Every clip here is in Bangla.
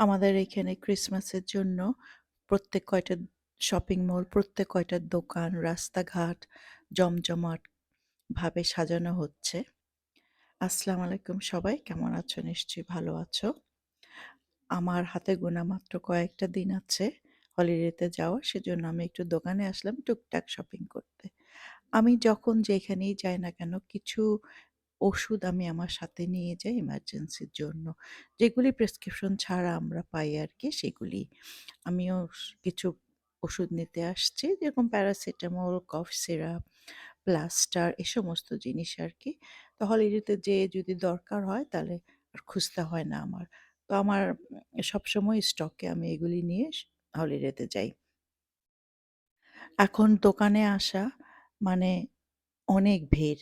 আমাদের এখানে ক্রিসমাসের জন্য প্রত্যেক কয়টা শপিং মল, প্রত্যেক কয়টা দোকান, রাস্তাঘাট জমজমাট ভাবে সাজানো হচ্ছে। আসসালামু আলাইকুম সবাই কেমন আছো? নিশ্চয়ই ভালো আছো। আমার হাতে গোনা মাত্র কয়েকটা দিন আছে হলিডেতে যাওয়ার সেজন্য আমি একটু দোকানে আসলাম টুকটাক শপিং করতে। আমি যখন যেখানেই যাই না কেন কিছু ওষুধ আমি আমার সাথে নিয়ে যাই ইমার্জেন্সির জন্য। যেগুলি প্রেসক্রিপশন ছাড়া আমরা পাই আর কি সেগুলি। আমিও কিছু ওষুধ নিতে আসছি যেরকম প্যারাসিটামল, কফ সিরাপ, প্লাস্টার এ সমস্ত জিনিস আর কি তো হলিডেতে যেয়ে যদি দরকার হয় তাহলে আর খুঁজতে হয় না আমার। তো আমার সবসময় স্টকে আমি এগুলি নিয়ে হলিডেতে যাই। এখন দোকানে আসা মানে অনেক ভিড়।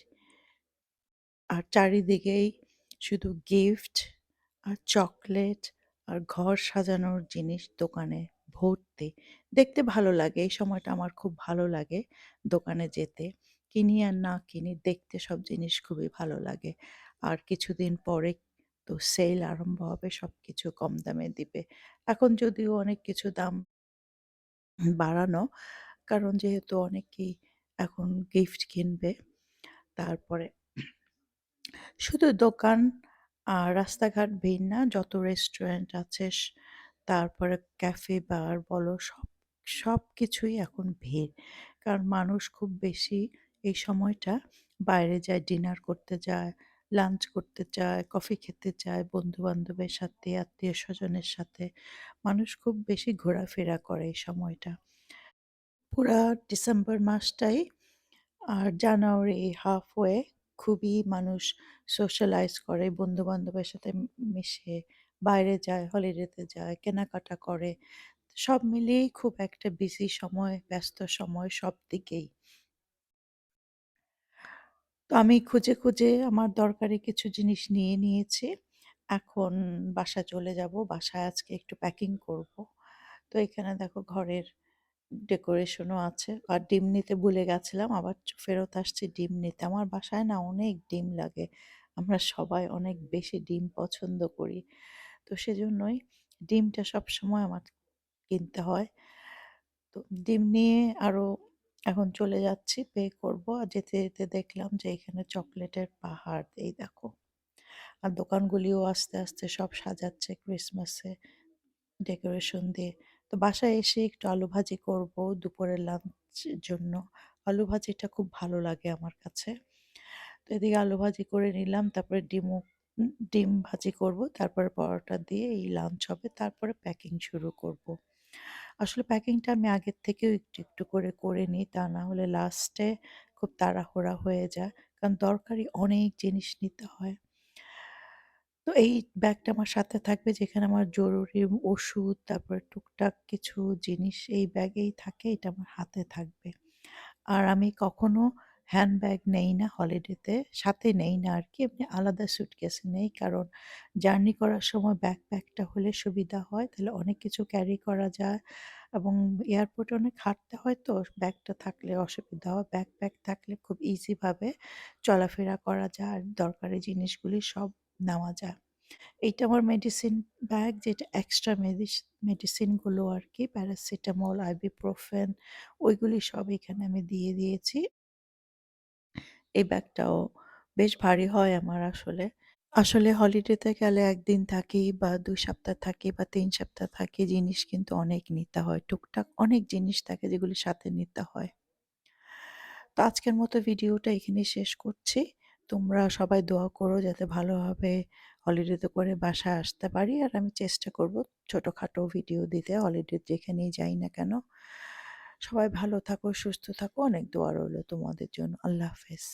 আর চারিদিকেই শুধু গিফট আর চকলেট আর ঘর সাজানোর জিনিস দোকানে ভর্তি। দেখতে ভালো লাগে। এই সময়টা আমার খুব ভালো লাগে দোকানে যেতে। কিনি আর না কিনি দেখতে সব জিনিস খুবই ভালো লাগে। আর কিছুদিন পরে তো সেল আরম্ভ হবে, সবকিছু কম দামে দিবে। এখন যদিও অনেক কিছু দাম বাড়ানো, কারণ যেহেতু অনেকেই এখন গিফট কিনবে। তারপরে শুধু দোকান আর রাস্তাঘাট ভিড় না যত রেস্টুরেন্ট আছে তারপরে ক্যাফে, বার বলো সব সব কিছুই এখন ভিড়। কারণ মানুষ খুব বেশি এই সময়টা বাইরে যায় ডিনার করতে যায়, লাঞ্চ করতে চায়, কফি খেতে চায় বন্ধু-বান্ধবের সাথে, আত্মীয় স্বজনের সাথে। মানুষ খুব বেশি ঘোরাফেরা করে এই সময়টা। পুরা ডিসেম্বর মাসটাই আর জানুয়ারি হাফওয়ে খুবই মানুষ সোশ্যালাইজ করে বন্ধু-বান্ধবের সাথে মিশে, বাইরে যায়, হলিডেতে যায়, কেনাকাটা করে। সব মিলিয়েই খুব একটা বিজি সময়, ব্যস্ত সময় সব দিকেই তো আমি খুঁজে, খুঁজে আমার দরকারি কিছু জিনিস নিয়ে নিয়েছি। এখন বাসা চলে যাব। বাসায় আজকে একটু প্যাকিং করব। তো এখানে দেখো ঘরের ডেকোরেশনও আছে। আর ডিম নিতে ভুলে গেছিলাম। আবার ফেরত আসছি ডিম নিতে। আমার বাসায় না অনেক ডিম লাগে। আমরা সবাই অনেক বেশি ডিম পছন্দ করি। তো সেজন্যই ডিমটা সবসময় আমার কিনতে হয়। তো ডিম নিয়ে আরও এখন চলে যাচ্ছি পে করব। আর যেতে, যেতে দেখলাম যে এখানে চকলেটের পাহাড় এই দেখো। আর দোকানগুলিও আস্তে, আস্তে সব সাজাচ্ছে ক্রিসমাসে ডেকোরেশন দিয়ে। তো বাসায় এসে একটু আলু ভাজি করব দুপুরের লাঞ্চের জন্য। আলু ভাজিটা খুব ভালো লাগে আমার কাছে। তো এদিকে আলু ভাজি করে নিলাম। তারপরে ডিমও ডিম ভাজি করব। তারপরে পরোটা দিয়ে এই লাঞ্চ হবে। তারপরে প্যাকিং শুরু করব। আসলে প্যাকিংটা আমি আগের থেকেও একটু, একটু করে, করে নিই। তা না হলে লাস্টে খুব তাড়াহুড়া হয়ে যায়। কারণ দরকারি অনেক জিনিস নিতে হয়। তো এই ব্যাগটা আমার সাথে থাকবে যেখানে আমার জরুরি ওষুধ, তারপরে টুকটাক কিছু জিনিস এই ব্যাগেই থাকে। এটা আমার হাতে থাকবে। আর আমি কখনো হ্যান্ডব্যাগ নেই না হলিডেতে। সাথে নেই না আর কি এমনি আলাদা সুটকেসে নেই। কারণ জার্নি করার সময় ব্যাকপ্যাকটা হলে সুবিধা হয়। তাহলে অনেক কিছু ক্যারি করা যায় এবং এয়ারপোর্টে অনেক হাঁটতে হয় তো ব্যাগটা থাকলে অসুবিধা হয়। ব্যাকপ্যাক থাকলে খুব ইজিভাবে চলাফেরা করা যায় আর দরকারি জিনিসগুলি সব নেওয়া যায়। এইটা আমার মেডিসিন ব্যাগ যেটা এক্সট্রা মেডিস মেডিসিনগুলো আরকি প্যারাসিটামল, আইবুপ্রোফেন ওইগুলি সব এখানে আমি দিয়ে দিয়েছি। এই ব্যাগটাও বেশ ভারী হয় আমার আসলে। আসলে হলিডেতে গেলে ১ দিন থাকি বা দুই সপ্তাহ থাকি বা তিন সপ্তাহ থাকি জিনিস কিন্তু অনেক নিতে হয়। টুকটাক অনেক জিনিস থাকে যেগুলি সাথে নিতে হয়। তো আজকের মতো ভিডিওটা এখানে শেষ করছি। তোমরা সবাই দোয়া করো যাতে ভালোভাবে হলিডেতে করে বাসায় আসতে পারি। আর আমি চেষ্টা করব ছোটোখাটো ভিডিও দিতে হলিডে যেখানেই যাই না কেন। সবাই ভালো থাকো, সুস্থ থাকো। অনেক দোয়া রইল তোমাদের জন্য। আল্লাহ হাফেজ।